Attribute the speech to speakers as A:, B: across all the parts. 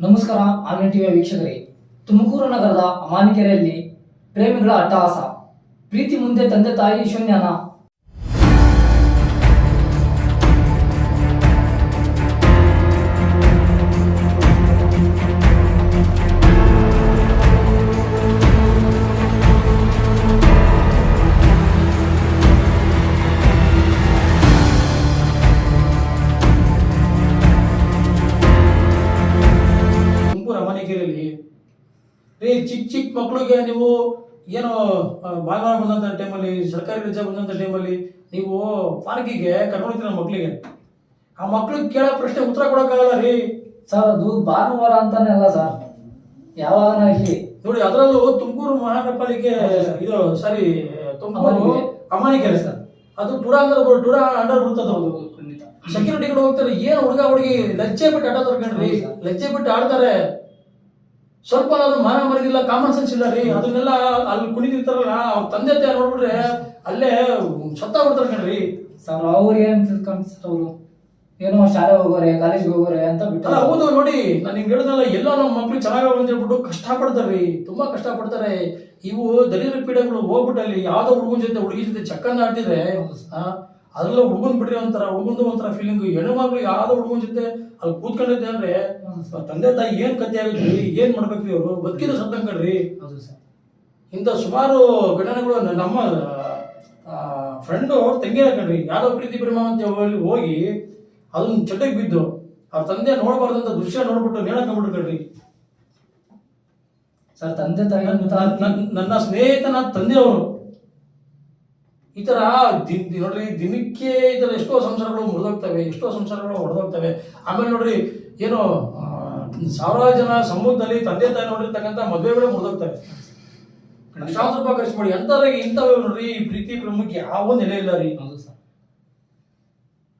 A: ನಮಸ್ಕಾರ ಆನ್ಲೈನ್ ಟಿವಿಯ ವೀಕ್ಷಕರೇ. ತುಮಕೂರು ನಗರದ ಅಮಾನಿಕೆರೆಯಲ್ಲಿ ಪ್ರೇಮಿಗಳ ಅಟ್ಟಹಾಸ. ಪ್ರೀತಿ ಮುಂದೆ ತಂದೆ ತಾಯಿ ಶೂನ್ಯನ
B: ಚಿಕ್ಕ ಚಿಕ್ಕ ಮಕ್ಕಳಿಗೆ ನೀವು ಏನೋ ಭಾನುವಾರ ಬಂದಂಥ ಟೈಮಲ್ಲಿ ಸರ್ಕಾರಿ ರಜೆ ಬಂದಂಥ ಟೈಮಲ್ಲಿ ನೀವು ಪಾರ್ಕಿಗೆ ಕರ್ಕೊಂಡಿರ್ತೀರ ಮಕ್ಕಳಿಗೆ ಆ ಮಕ್ಳಿಗೆ ಕೇಳೋ ಪ್ರಶ್ನೆ ಉತ್ತರ ಕೊಡೋಕ್ಕಾಗಲ್ಲ ರೀ.
A: ಸರ್ ಅದು ಭಾನುವಾರ ಅಂತಾನೆ ಅಲ್ಲ ಸರ್. ಯಾವಾಗ
B: ನೋಡಿ ಅದರಲ್ಲೂ ತುಮಕೂರು ಮಹಾನಗರ ಪಾಲಿಕೆ ಇದು ಸಾರಿ ತುಮಕೂರು
A: ಅಮಾನಿಕೆರೆ.
B: ಸರ್. ಅದು ಟೂರ ಅಂದ್ರೆ ಟೂರ ಅಂಡರ್ ಬರ್ತದೆ ಅದು ಸೆಕ್ಯೂರಿಟಿ ಕಡೆ ಹೋಗ್ತಾರೆ ಏನು ಹುಡುಗ ಹುಡುಗಿ ಲಜ್ಜೆ ಬಿಟ್ಟು ಆಟ ತರ್ಕೊಂಡ್ರಿ. ಲಜ್ಜೆ ಬಿಟ್ಟು ಆಡ್ತಾರೆ. ಸ್ವಲ್ಪ ಅದು ಮಾನ ಮರಿದಿಲ್ಲ ಕಾಮನ್ ಸೆನ್ಸ್ ಇಲ್ಲ ರೀ. ಅದನ್ನೆಲ್ಲ ಅಲ್ಲಿ ಕುಣಿದಿರ್ತಾರಲ್ಲ ಅವ್ರ ತಂದೆ ತಾಯಿ ನೋಡ್ಬಿಟ್ರೆ ಅಲ್ಲೇ ಸತ್ತ ಬಿಡ್ತಾರೆ ಕಣ್ರಿ.
A: ಸರ್ ಅವ್ರು ಏನ್ ತಿಳ್ಕೊಂಡ್ ಅವರು? ಏನೋ ಶಾಲೆ ಹೋಗೋರೆ ಕಾಲೇಜ್ಗೆ ಹೋಗೋರೆ ಅಂತ ಬಿಟ್ಟು
B: ಹೌದು ನೋಡಿ ನಾನು ಹಿಂಗೆ ಹೇಳಿದ್ನಲ್ಲ ಎಲ್ಲೋ ನಮ್ಮ ಮಕ್ಳು ಚೆನ್ನಾಗಿ ಅಂತ ಹೇಳ್ಬಿಟ್ಟು ಕಷ್ಟ ರೀ ತುಂಬಾ ಕಷ್ಟ ಪಡ್ತಾರೆ ಇವು ದಲಿತ ಪೀಡೆಗಳು ಹೋಗ್ಬಿಟ್ಟು ಅಲ್ಲಿ ಯಾವ್ದೋ ಹುಡುಗನ ಜೊತೆ ಹುಡುಗಿ ಜೊತೆ ಚಕ್ಕನ್ನ ಆಡ್ತಿದ್ರೆ
A: ಸರ್.
B: ಹುಡುಗನ್ ಬಿಡ್ರಿ ಒಂಥರ ಹುಡುಗಂದು ಒಂಥರ ಫೀಲಿಂಗ್ ಹೆಣ್ಣು ಮಗಳು ಯಾವ್ದೋ ಹುಡುಗನ ಜೊತೆ ಅಲ್ಲಿ ಕೂತ್ಕೊಂಡಿದ್ದೆ ಅಂದ್ರೆ ತಂದೆ ತಾಯಿ ಏನ್ ಕತೆ ಆಗಿದ್ರಿ ಏನ್ ಮಾಡ್ಬೇಕ್ರಿ ಅವರು? ಬದುಕಿದ ಸತ್ತಂಕಡ್ರಿ ಇಂಥ ಸುಮಾರು ಘಟನೆಗಳು ನಮ್ಮ ಫ್ರೆಂಡು ತಂಗಿ ಹಾಕಣ್ರಿ ಯಾವ್ದೋ ಪ್ರೀತಿ ಪ್ರೇಮ ಅಂತ ಹೇಳಿ ಹೋಗಿ ಅದನ್ನ ಚಟಕ್ಕೆ ಬಿದ್ದು ಅವ್ರ ತಂದೆ ನೋಡಬಾರ್ದಂತ ದೃಶ್ಯ ನೋಡ್ಬಿಟ್ಟು ನೇಣಕೊಂಡ್ಬಿಟ್ರಿ
A: ಸರ್ ತಂದೆ ತಾಯಿ
B: ನನ್ನ ಸ್ನೇಹಿತನ ತಂದೆಯವರು ಈ ಥರ ದಿನ ನೋಡ್ರಿ ದಿನಕ್ಕೆ ಈ ಥರ ಎಷ್ಟೋ ಸಂಸಾರಗಳು ಮುರಿದೋಗ್ತವೆ ಎಷ್ಟೋ ಸಂಸಾರಗಳು ಹೊಡೆದೋಗ್ತವೆ ಆಮೇಲೆ ನೋಡ್ರಿ ಏನು ಸಾವಿರಾರು ಜನ ಸಮೂಹದಲ್ಲಿ ತಂದೆ ತಾಯಿ ನೋಡಿರ್ತಕ್ಕಂಥ ಮದುವೆಗಳು ಮುರಿದೋಗ್ತವೆ. ಲಕ್ಷಾಂತರ ರೂಪಾಯಿ ಖರ್ಚು ಮಾಡಿ ಎಂಥವ್ರಿಗೆ ಇಂಥವ್ ನೋಡ್ರಿ ಈ ಪ್ರೀತಿ ಪ್ರಮುಖ ಯಾವ ನೆಲೆ ಇಲ್ಲ ರೀ.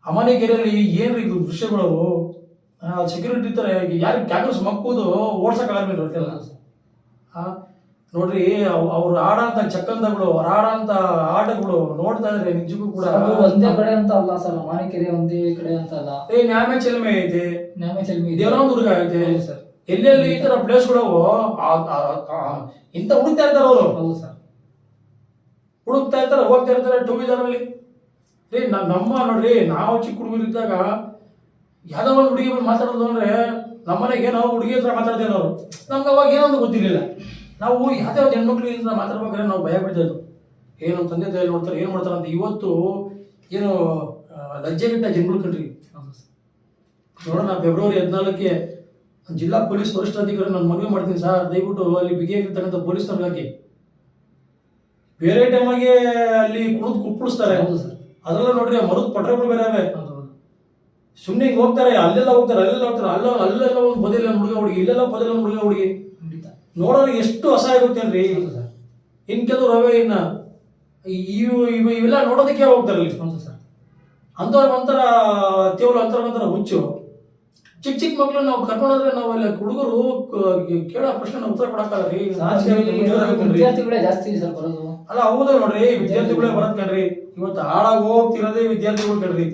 B: ಅಮಾನಿಕೆರೆಯಲ್ಲಿ ಏನ್ರಿ ಇದು ದೃಶ್ಯಗಳು? ಸೆಕ್ಯೂರಿಟಿ ತರ ಯಾರಿಗೆ ಕ್ಯಾಮ್ರಸ್ ಮಕ್ಕೋದು ಓಡ್ಸಕ್ಕಾಗಲ್ಲ ನೋಡ್ತಿಲ್ಲ
A: ಸರ್.
B: ಆ, ನೋಡ್ರಿ ಅವ್- ಅವ್ರು ಆಡಂತ ಚಕ್ಕಂದಗಳು ಅವ್ರು ಆಡಂತ ಆಟಗಳು ನೋಡ್ತಾ ಇದ್ರೆ ನಿಜಕ್ಕೂ ಕೂಡ
A: ಒಂದೇ ಕಡೆ ಅಂತ ಅಲ್ಲ ಸರ್ ಮಾನಿಕೆರೆ ಒಂದೇ ಕಡೆ ಅಂತ ಅಲ್ಲ.
B: ಏ ನ್ಯಾಮೆ ಚೆಲ್ಮೆ ಐತೆ.
A: ನ್ಯಾಮೆ ಚಲಮೆ ಇದೆ.
B: ದೇವರಾಮ ದುರ್ಗ ಐತೆ
A: ಸರ್.
B: ಎಲ್ಲೆಲ್ಲಿ ಈ ತರ ಪ್ಲೇಸ್ಗಳು ಇಂತ ಹುಡುಕ್ತಾ ಇರ್ತಾರ ಅವರು.
A: ಹೌದು ಸರ್.
B: ಹುಡುಕ್ತಾ ಇರ್ತಾರೆ ಹೋಗ್ತಾ ಇರ್ತಾರೆ ಟೂ ವೀಲರ್ ಅಲ್ಲಿ. ರೀ ನಮ್ಮ ನೋಡ್ರಿ ನಾವು ಚಿಕ್ಕ ಹುಡುಗರು ಇದ್ದಾಗ ಯಾವ್ದೋ ಒಂದು ಹುಡುಗಿ ಬಂದು ಮಾತಾಡೋದು ಅಂದ್ರೆ ನಮ್ಮನೆಗೆ ಏನೋ ಹುಡುಗಿ ಹತ್ರ ಮಾತಾಡ್ತೇವೆ ಅವರು. ನಮ್ಗೆ ಅವಾಗ ಏನೋ ಒಂದು ಗೊತ್ತಿರಲಿಲ್ಲ. ನಾವು ಯಾವ್ದೇ ಒಂದು ಹೆಣ್ಮಕ್ಳಿಂದ ಮಾತಾಡ್ಬೇಕಾದ್ರೆ ನಾವು ಭಯ ಬಿಡ್ತಿದ್ವು ಏನು ತಂದೆ ತಾಯಿ ನೋಡ್ತಾರೆ ಏನು ಮಾಡ್ತಾರೆ ಅಂತ ಇವತ್ತು ಏನು ಲಜ್ಜೆ ಬಿಟ್ಟ ಜನಗಳು ಕಣ್ರಿ. ನೋಡೋಣ ಫೆಬ್ರವರಿ ಹದಿನಾಲ್ಕಕ್ಕೆ ಜಿಲ್ಲಾ ಪೊಲೀಸ್ ವರಿಷ್ಠಾಧಿಕಾರಿ ನಾನು ಮನವಿ ಮಾಡ್ತೀನಿ ಸರ್ ದಯವಿಟ್ಟು ಅಲ್ಲಿ ಬಿಗಿಯಾಗಿರ್ತಕ್ಕಂಥ ಪೊಲೀಸ್ ಹಾಕಿ ಬೇರೆ ಟೈಮಾಗೆ ಅಲ್ಲಿ ಕುಣಿದು ಕುಪ್ಪಳಿಸ್ತಾರೆ
A: ಹೌದು ಸರ್.
B: ಅದೆಲ್ಲ ನೋಡ್ರಿ ಮರದ ಪಟ್ರಗಳು ಬೇರೆ ಸುಮ್ಮನೆ ಹೋಗ್ತಾರೆ ಅಲ್ಲೆಲ್ಲ ಹೋಗ್ತಾರೆ ಅಲ್ಲೆಲ್ಲ ಹೋಗ್ತಾರೆ ಅಲ್ಲ ಅಲ್ಲೆಲ್ಲ ಒಂದು ಬದಿಲ್ಲ ಹುಡುಗ ಹುಡುಗಿ ಇಲ್ಲೆಲ್ಲ ಬದಿಲ್ಲ ಹುಡುಗ ಹುಡುಗಿ. ನೋಡೋರಿಗೆ ಎಷ್ಟು ಅಸಹಾಯ ಗೊತ್ತೇನ್ರಿ ಇನ್ ಕೆಲವು ಅವೇ ಇನ್ನ ಇವು ಇವು ಇವೆಲ್ಲ ನೋಡೋದಕ್ಕೆ ಹೋಗ್ತಾರೆ ಅಲ್ಲಿ
A: ಹೌದು ಸರ್.
B: ಅಂಥವ್ರಿಗೆ ಒಂಥರ ತೇವಲು ಅಂತರ ಒಂಥರ ಹುಚ್ಚು. ಚಿಕ್ಕ ಚಿಕ್ಕ ಮಕ್ಳು ನಾವು ಕರ್ಕೊಂಡೋದ್ರೆ ನಾವು ಇಲ್ಲ ಹುಡುಗರು ಕೇಳೋ ಪ್ರಶ್ನೆ ಉತ್ತರ ಕೊಡಕ್ಕಾಗ್ರಿ.
A: ವಿದ್ಯಾರ್ಥಿಗಳೇ ಜಾಸ್ತಿ ಸರ್ ಬರೋದು.
B: ಅಲ್ಲ ಹೌದು ನೋಡ್ರಿ ವಿದ್ಯಾರ್ಥಿಗಳೇ ಬರತ್ ಕಣ್ರಿ. ಇವತ್ತು ಹಾಳಾಗಿ ಹೋಗ್ತಿರೋದೇ ವಿದ್ಯಾರ್ಥಿಗಳು ಕಣ್ರಿ.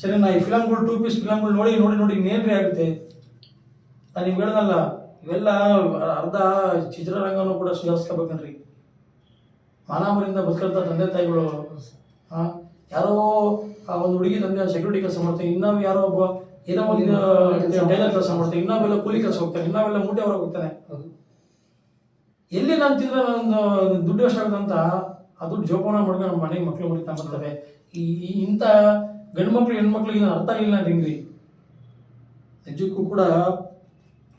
B: ಸರಿ ನಾ ಈ ಫಿಲಮ್ಗಳು ಟೂ ಪೀಸ್ ಫಿಲಮ್ಗಳು ನೋಡಿ ನೋಡಿ ನೋಡಿ ಇನ್ನೇನ್ರಿ ಆಗುತ್ತೆ? ನಾನು ನಿಮ್ಗೆ ಹೇಳ್ದಲ್ಲ ಇವೆಲ್ಲ ಅರ್ಧ ಚಿತ್ರರಂಗನೂ ಕೂಡ ಸುಧಾರಿಸ್ಕೋಬೇಕನ್ರಿ. ಮಾನವರಿಂದ ಬದುಕಂತ ತಂದೆ ತಾಯಿಗಳು. ಆ, ಯಾರೋ ಆ ಒಂದು ಹುಡುಗಿ ತಂದೆ ಸೆಕ್ಯೂರಿಟಿ ಕೆಲಸ ಮಾಡ್ತಾರೆ ಇನ್ನೊಬ್ಬ ಯಾರೋ ಒಬ್ಬ ಏನೋ ಒಂದು ಟೈಲರ್ ಕೆಲಸ ಮಾಡ್ತಾರೆ ಇನ್ನೊಬ್ಬೆಲ್ಲ ಕೂಲಿ ಕೆಲಸ ಹೋಗ್ತಾರೆ ಇನ್ನೊಬ್ಬೆಲ್ಲ ಮೂಟೆ ಹೊರಗೆ ಹೋಗ್ತಾನೆ. ಎಲ್ಲಿ ನಾನು ತಿಂದ್ರೆ ದುಡ್ಡು ಎಷ್ಟಾಗುತ್ತಂತ ಆ ದುಡ್ಡು ಜೋಪಾನ ಮಾಡ್ಕೊಂಡು ನಮ್ಮ ಮನೆಗೆ ಮಕ್ಳು ಮರಿತಾ ಬರ್ತವೆ ಈ ಇಂಥ ಗಂಡು ಮಕ್ಳು ಹೆಣ್ಮಕ್ಳಿಗೆ ಅರ್ಥ ಆಗಿಲ್ಲ ಹೆಂಗ್ರಿ? ನಿಜಕ್ಕೂ ಕೂಡ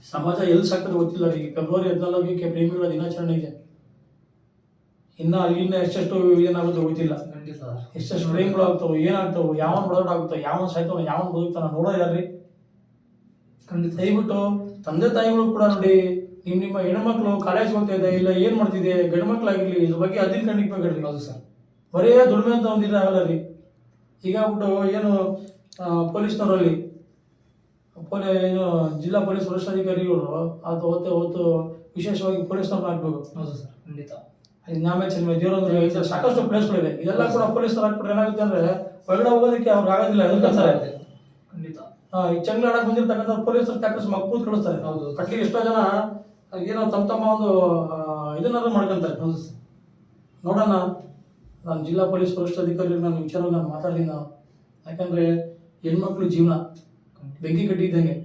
B: ಸಮಾಜ ಎಲ್ಲಿ ಸಾಕ್ತಾರೆ ಗೊತ್ತಿಲ್ಲ. ರೀ ಫೆಬ್ರವರಿ ಹದಿನಾಲ್ಕಕ್ಕೆ ಪ್ರೇಮಿಗಳ ದಿನಾಚರಣೆ ಇದೆ. ಇನ್ನು ಅಲ್ಲಿಂದ ಎಷ್ಟೆಷ್ಟು ಏನಾಗುತ್ತೋ ಗೊತ್ತಿಲ್ಲ.
A: ಖಂಡಿತ.
B: ಎಷ್ಟೆಷ್ಟು ಪ್ರೇಮಿಗಳು ಆಗ್ತಾವೆ ಏನಾಗ್ತಾವೆ ಯಾವನ್ ಬಡೋಟಾಗುತ್ತೋ ಯಾವನ್ ಸಾಯ್ತಾವ ಯಾವನ್ ಬದುಕ್ತಾನ ನೋಡೋ ಯಾರ್ರಿ?
A: ಖಂಡಿತ.
B: ದಯವಿಟ್ಟು ತಂದೆ ತಾಯಿಗಳು ಕೂಡ ನೋಡಿ ನಿಮ್ ನಿಮ್ಮ ಹೆಣ್ಮಕ್ಳು ಕಾಲೇಜ್ ಹೋಗ್ತಾ ಇದೆ ಇಲ್ಲ ಏನ್ ಮಾಡ್ತಿದೆ ಗಂಡು ಮಕ್ಳಾಗಿರ್ಲಿ ಇದ್ರ ಬಗ್ಗೆ ಅದಿನ ಕಂಡಿಕ್ಬೇಕಲ್ರಿ
A: ಅದು ಸರ್.
B: ಬರೇ ದುಡಿಮೆ ಅಂತ ಒಂದಿದ್ರೆ ಆಗಲ್ಲ ರೀ. ಈಗ ಬಿಟ್ಟು ಏನು ಪೊಲೀಸ್ನವರಲ್ಲಿ ಪೊಲೀ ಏನು ಜಿಲ್ಲಾ ಪೊಲೀಸ್ ವರಿಷ್ಠಾಧಿಕಾರಿಗಳು ಅದು ಹೊತ್ತು ಹೊತ್ತು ವಿಶೇಷವಾಗಿ ಪೊಲೀಸ್ನವ್ರು ಹಾಕ್ಬೇಕು
A: ಹೌದು ಸರ್ ಖಂಡಿತ.
B: ನಾಮೆ ಚೆನ್ಮೆ ದೇವರೊಂದು ಈ ಸಾಕಷ್ಟು ಪ್ಲೇಸ್ಗಳಿವೆ. ಇದೆಲ್ಲ ಕೂಡ ಪೊಲೀಸರು ಹಾಕ್ಬಿಟ್ರೆ ಏನಾಗುತ್ತೆ ಅಂದ್ರೆ ಹೊರಗಡೆ ಹೋಗೋದಕ್ಕೆ ಅವ್ರಿಗೆ ಆಗೋದಿಲ್ಲ ಎದುರ್ಕೊತಾರೆ
A: ಖಂಡಿತ
B: ಈ ಚಂಗ್ಲಾಡ ಬಂದಿರ್ತಕ್ಕಂಥ ಪೊಲೀಸರು ಟ್ಯಾಕ್ಟರ್ಸ್ ಮಕ್ಕಳು ಕೂತ್ ಕಳಿಸ್ತಾರೆ.
A: ಹೌದು.
B: ಕಟ್ಟಿಗೆ ಎಷ್ಟೋ ಜನ ಏನೋ ತಮ್ಮ ತಮ್ಮ ಒಂದು ಇದನ್ನಾದ್ರು ಮಾಡ್ಕೊಂತಾರೆ.
A: ಹೌದು ಸರ್.
B: ನೋಡೋಣ ನಾನು ಜಿಲ್ಲಾ ಪೊಲೀಸ್ ವರಿಷ್ಠಾಧಿಕಾರಿ ನಾನು ವಿಚಾರವಾಗಿ ನಾನು ಮಾತಾಡ್ತೀನಿ ಯಾಕಂದ್ರೆ ಹೆಣ್ಮಕ್ಳು ಜೀವನ. ಬೆಂಕಿ ಕಟ್ಟಿದ್ದಂಗೆ.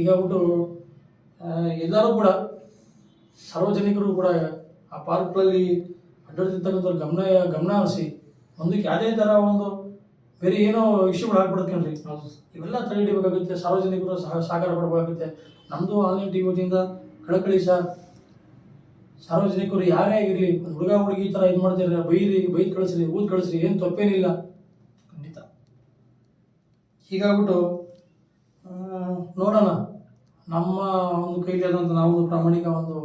B: ಈಗ ಬಿಟ್ಟು ಎಲ್ಲರೂ ಕೂಡ ಸಾರ್ವಜನಿಕರು ಕೂಡ ಆ ಪಾರ್ಕ್ಗಳಲ್ಲಿ ಅಡ್ಡಾಡ್ತಿರ್ತಕ್ಕಂಥವ್ರು ಗಮನ ಗಮನ ಹರಿಸಿ ಒಂದಕ್ಕೆ ಯಾವುದೇ ಥರ ಒಂದು ಬೇರೆ ಏನೋ ಇಶ್ಯೂಗಳು ಆಗ್ಬಿಡುತ್ತೆ ಕಣ್ರಿ. ಇವೆಲ್ಲ ತಡೆ ಹಿಡಿಬೇಕಾಗುತ್ತೆ ಸಾರ್ವಜನಿಕರು ಸಹ ಸಹಕಾರ ಕೊಡಬೇಕಾಗುತ್ತೆ. ನಮ್ಮದು ಆನ್ಲೈನ್ ಟಿ ವತಿಯಿಂದ ಕಳಕಳಿ ಸರ್ ಸಾರ್ವಜನಿಕರು ಯಾರೇ ಆಗಿರಲಿ ಒಂದು ಹುಡುಗ ಹುಡುಗಿ ಈ ಥರ ಇದು ಮಾಡ್ತಿರಲಿಲ್ಲ ಬೈರಿ ಬೈದು ಕಳಿಸ್ರಿ ಊದ್ ಕಳಿಸ್ರಿ ಏನು ತಪ್ಪೇನಿಲ್ಲ. ಹೀಗಾಗ್ಬಿಟ್ಟು ನೋಡೋಣ. ನಮ್ಮ ಒಂದು ಕೈಲಿ ಆದಂಥ ನಾವು ಒಂದು ಪ್ರಾಮಾಣಿಕ ಒಂದು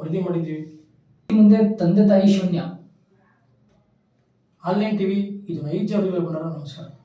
B: ವರದಿ ಮಾಡಿದ್ದೀವಿ.
A: ಈ ಮುಂದೆ ತಂದೆ ತಾಯಿ ಶೂನ್ಯ.
B: ಆನ್ಲೈನ್ ಟಿವಿ, ಇದು ನೈಜ ಅಭಿವೃದ್ಧಿ ನಮಸ್ಕಾರ.